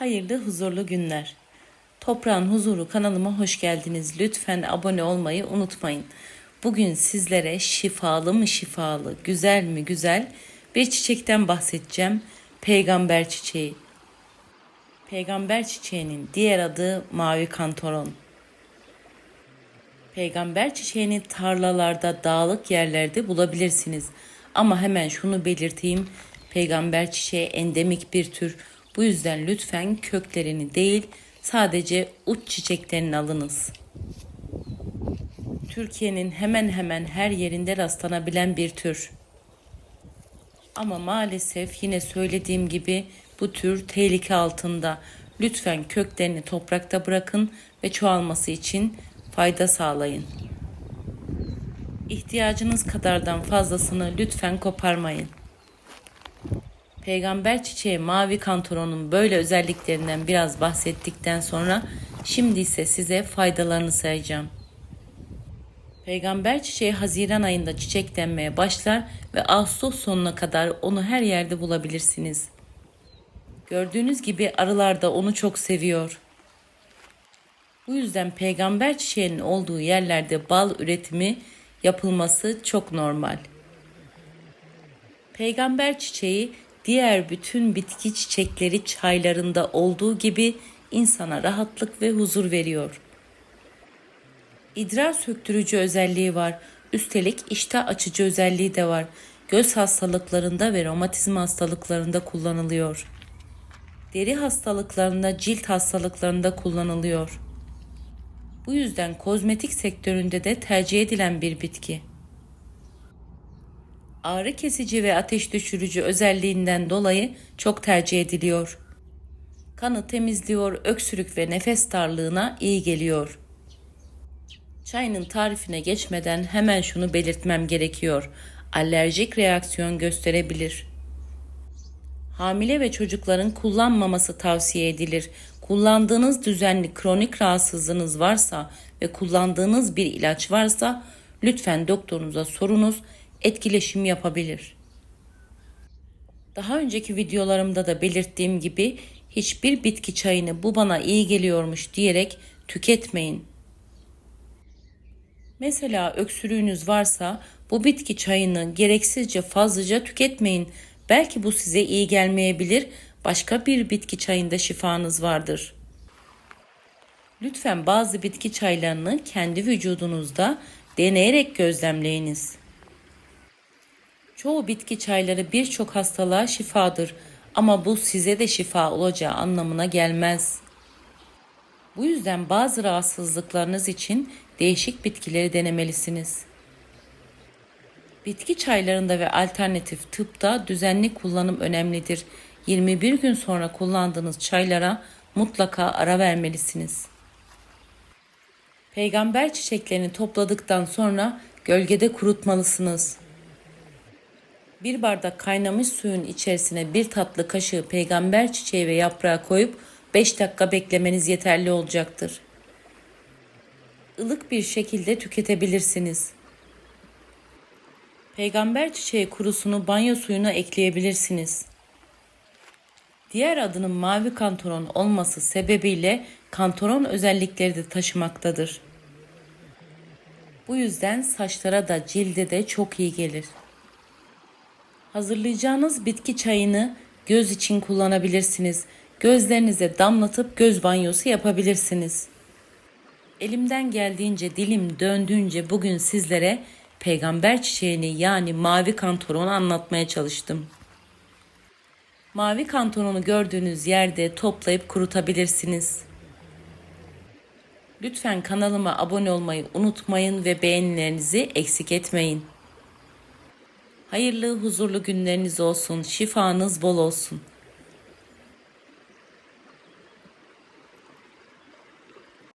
Hayırlı, huzurlu günler. Toprağın Huzuru kanalıma hoş geldiniz. Lütfen abone olmayı unutmayın. Bugün sizlere şifalı mı şifalı, güzel mi güzel bir çiçekten bahsedeceğim. Peygamber çiçeği. Peygamber çiçeğinin diğer adı mavi kantaron. Peygamber çiçeğini tarlalarda, dağlık yerlerde bulabilirsiniz. Ama hemen şunu belirteyim. Peygamber çiçeği endemik bir tür. Bu yüzden lütfen köklerini değil, sadece uç çiçeklerini alınız. Türkiye'nin hemen hemen her yerinde rastlanabilen bir tür. Ama maalesef yine söylediğim gibi bu tür tehlike altında. Lütfen köklerini toprakta bırakın ve çoğalması için fayda sağlayın. İhtiyacınız kadardan fazlasını lütfen koparmayın. Peygamber çiçeği mavi kantoronun böyle özelliklerinden biraz bahsettikten sonra şimdi ise size faydalarını sayacağım. Peygamber çiçeği Haziran ayında çiçeklenmeye başlar ve Ağustos sonuna kadar onu her yerde bulabilirsiniz. Gördüğünüz gibi arılar da onu çok seviyor. Bu yüzden peygamber çiçeğinin olduğu yerlerde bal üretimi yapılması çok normal. Peygamber çiçeği diğer bütün bitki çiçekleri çaylarında olduğu gibi insana rahatlık ve huzur veriyor. İdrar söktürücü özelliği var. Üstelik iştah açıcı özelliği de var. Göz hastalıklarında ve romatizma hastalıklarında kullanılıyor. Deri hastalıklarında, cilt hastalıklarında kullanılıyor. Bu yüzden kozmetik sektöründe de tercih edilen bir bitki. Ağrı kesici ve ateş düşürücü özelliğinden dolayı çok tercih ediliyor. Kanı temizliyor, öksürük ve nefes darlığına iyi geliyor. Çayının tarifine geçmeden hemen şunu belirtmem gerekiyor. Alerjik reaksiyon gösterebilir. Hamile ve çocukların kullanmaması tavsiye edilir. Kullandığınız düzenli kronik rahatsızlığınız varsa ve kullandığınız bir ilaç varsa lütfen doktorunuza sorunuz, etkileşim yapabilir. Daha önceki videolarımda da belirttiğim gibi hiçbir bitki çayını bu bana iyi geliyormuş diyerek tüketmeyin. Mesela öksürüğünüz varsa bu bitki çayını gereksizce fazlaca tüketmeyin. Belki bu size iyi gelmeyebilir. Başka bir bitki çayında şifanız vardır. Lütfen bazı bitki çaylarını kendi vücudunuzda deneyerek gözlemleyiniz. Çoğu bitki çayları birçok hastalığa şifadır ama bu size de şifa olacağı anlamına gelmez. Bu yüzden bazı rahatsızlıklarınız için değişik bitkileri denemelisiniz. Bitki çaylarında ve alternatif tıpta düzenli kullanım önemlidir. 21 gün sonra kullandığınız çaylara mutlaka ara vermelisiniz. Peygamber çiçeklerini topladıktan sonra gölgede kurutmalısınız. Bir bardak kaynamış suyun içerisine bir tatlı kaşığı peygamber çiçeği ve yaprağı koyup 5 dakika beklemeniz yeterli olacaktır. Ilık bir şekilde tüketebilirsiniz. Peygamber çiçeği kurusunu banyo suyuna ekleyebilirsiniz. Diğer adının mavi kantaron olması sebebiyle kantaron özellikleri de taşımaktadır. Bu yüzden saçlara da cilde de çok iyi gelir. Hazırlayacağınız bitki çayını göz için kullanabilirsiniz. Gözlerinize damlatıp göz banyosu yapabilirsiniz. Elimden geldiğince dilim döndüğünce bugün sizlere peygamber çiçeğini yani mavi kantoronu anlatmaya çalıştım. Mavi kantonunu gördüğünüz yerde toplayıp kurutabilirsiniz. Lütfen kanalıma abone olmayı unutmayın ve beğenilerinizi eksik etmeyin. Hayırlı, huzurlu günleriniz olsun, şifanız bol olsun.